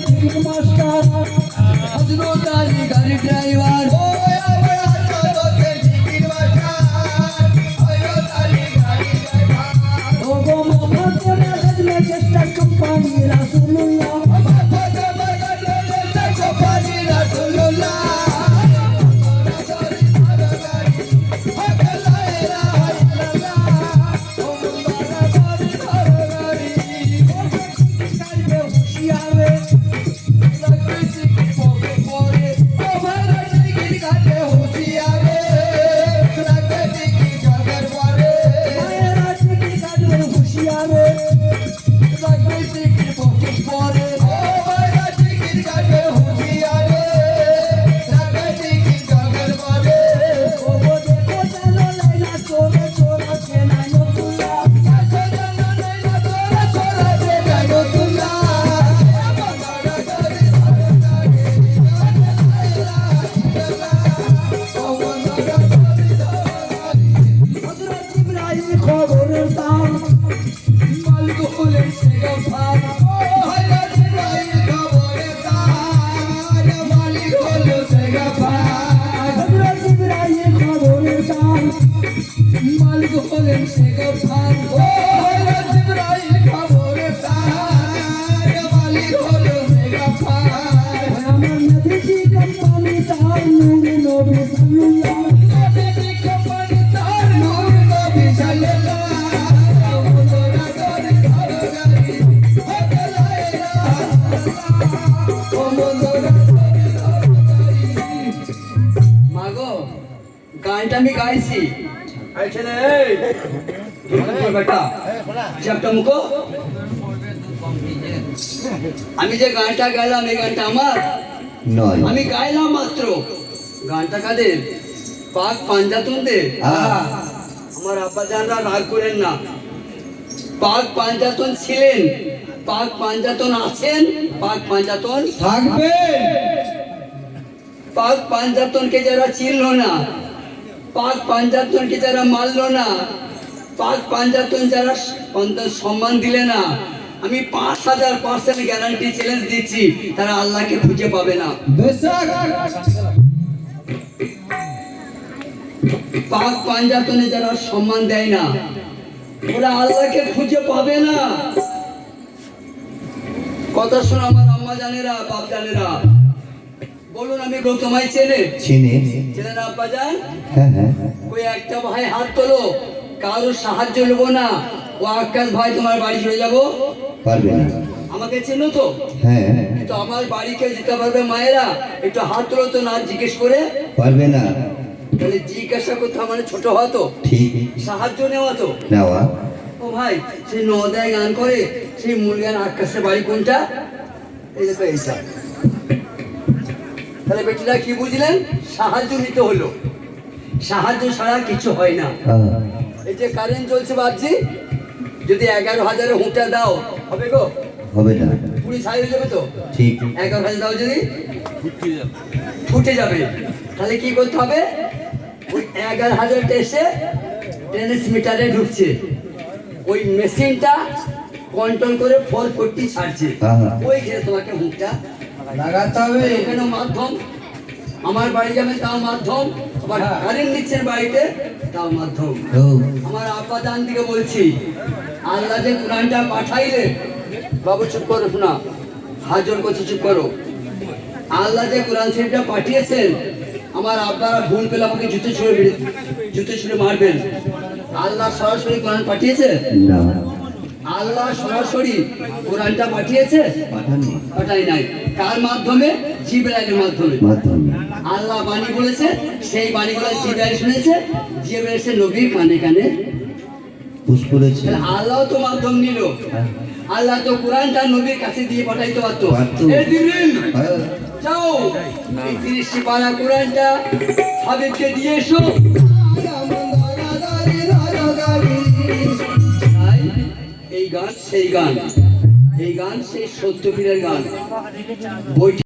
Electric master. হজরত আলী গাড়ি driver Ibrahim খবরের দাম মালিক হলেন সে গফার। ইব্রাহিম মালিক হলেন সে গফার আমার গানটা আমি গাইছি। আমি যে গানটা গাইলাম এই গানটা আমার? নয়। আমি গাইলাম মাত্র। গানটা কাদের? পাক পাঞ্জাতনদের। আহা। আমার আব্বা জানরা রাগ করেন না। পাক পাঞ্জাতন ছিলেন। পাক পাঞ্জাতন আছেন। পাক পাঞ্জাতন থাকবে পাক পাঞ্জাতনকে যারা চিনল না পাক পাঞ্জাতনকে যারা মানলো না? পাক পাঞ্জাতন যারা অন্তর সম্মান দিলে না আমি পাঁচ হাজার পার্সেন্ট গ্যারান্টি চ্যালেঞ্জ দিচ্ছি তারা আল্লাহকে খুঁজে পাবে না। পাক পাঞ্জাতনে যারা সম্মান দেয় না ওরা আল্লাহকে খুঁজে পাবে না। কথা শোনো আমার আম্মা জানেরা বাপ জানেরা বলুন আমি গৌতমাই চেনে? চিনে। চেনে না আব্বা জান? হ্যাঁ হ্যাঁ। ওই একটা ভাই হাত তোলো কারোর সাহায্য নেব না। ও আকাশ ভাই তোমার বাড়ি চলে যাব? পারবে না। আমাকে চেনো তো? হ্যাঁ। তো আমার বাড়িকে যেতে পারবে মায়েরা? একটু হাত তোলো তো না জিজ্ঞেস করে। পারবে না। তাহলে জিজ্ঞাসা করতে হয় মানে ছোট হওয়া তো? ঠিক। সাহায্য নেওয়া তো? নেওয়া। ও ভাই সেই নদায় গান করে সেই মুরগান আকাশের বাড়ি কোনটা? এই দেখো এইটা। তাহলে বেটিরা কি বুঝলেন? সাহায্য নিতে হলো। সাহায্য ছাড়া কিছু হয় না। আহা। এই যে কারেন্ট চলছে ভাবছি যদি এগারো হাজারে হুঁটা দাও হবে গো? হবে না। পুরি ছাই যাবে তো? ঠিক। এগারো হাজার দাও যদি ফুটে যাবে। তাহলে কি করতে হবে? ওই এগারো হাজারটা এসে ট্রান্সমিটারে ঢুকছে। ওই মেশিনটা কন্ট্রোল করে ফোর ফোরটি ছাড়ছে। ওই ঘিরে তোমাকে হুঁকটা লাগাতে হবে এখানে মাধ্যম। আমার বাড়ি যাবে তাও মাধ্যম আবার কারেন্ট নিচ্ছেন বাড়িতে তাও মাধ্যম। আমার আব্বা দান দিকে বলছি আল্লাহ যে কোরআনটা পাঠাইলে বাবু চুপ করো শোনা হাজর করছি চুপ করো। আল্লাহ যে কোরআন শরীফটা পাঠিয়েছেন আমার আব্বারা ভুল পেলে আমাকে জুতো ছুঁড়ে জুতো ছুঁড়ে মারবেন। আল্লাহ সরাসরি কোরআন পাঠিয়েছে? না। আল্লাহ সরাসরি কোরআনটা পাঠিয়েছে? পাঠাই নাই। কার মাধ্যমে? জিব্রাইলের মাধ্যমে। আল্লাহ বাণী বলেছে সেই বাণীগুলো জিব্রাইল শুনেছে জিব্রাইল এসে নবীর কানে কানে করেছে। আল্লাহ তো মাধ্যম নিল। হ্যাঁ। আল্লাহ তো কোরআনটা নবীর কাছে দিয়ে পাঠাইতে পারতো। হ্যাঁ। যাও। এই তিরিশটি পারা কোরআনটা হাবিবকে দিয়ে এসো। সেই গান এই গান সেই সত্যপীরের গান। বইটি